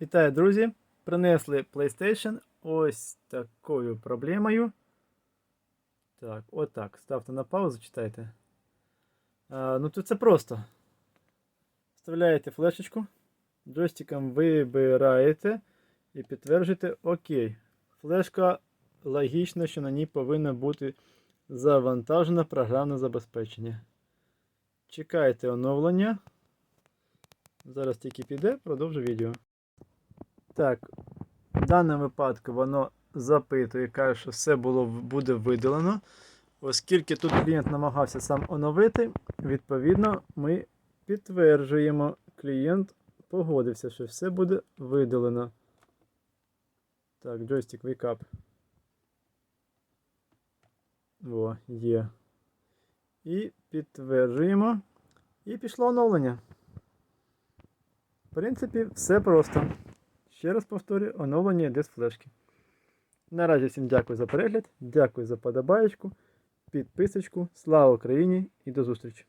Вітаю, друзі! Принесли PlayStation ось такою проблемою. Так, отак. Ставте на паузу, читайте. А, ну тут це просто. Вставляєте флешечку, джойстиком вибираєте і підтверджуєте ОК. Флешка логічно, що на ній повинно бути завантажено програмне забезпечення. Чекайте оновлення. Зараз тільки піде, продовжу відео. Так, в даному випадку воно запитує, каже, що все було, буде видалено. Оскільки тут клієнт намагався сам оновити, відповідно, ми підтверджуємо, клієнт погодився, що все буде видалено. Так, джойстик wake up. О, є. І підтверджуємо. І пішло оновлення. В принципі, все просто. Ще раз повторюю, оновлення диск флешки. Наразі всім дякую за перегляд, дякую за подобаєчку, підписочку. Слава Україні і до зустрічі!